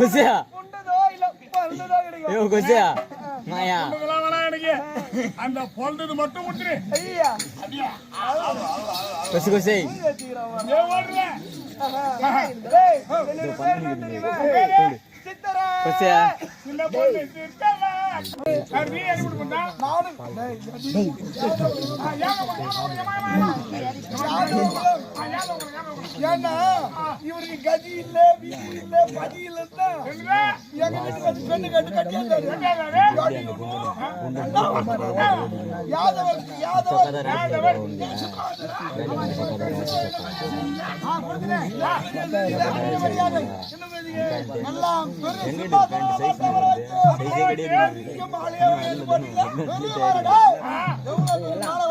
குசியா ஐயோ குசியா மாயா அந்த பொழுது மட்டும் விட்டுரு ஐயா குசி குசி வச்சுக்கிறான் ஏன் ஏன்னா இவருக்கு கதி இல்ல வீதி இல்ல பதி இல்லன்னா? எங்க பெண்ணு? யாதவர் யாதவர் யாதவர். பெரிய சிம்மாசனம்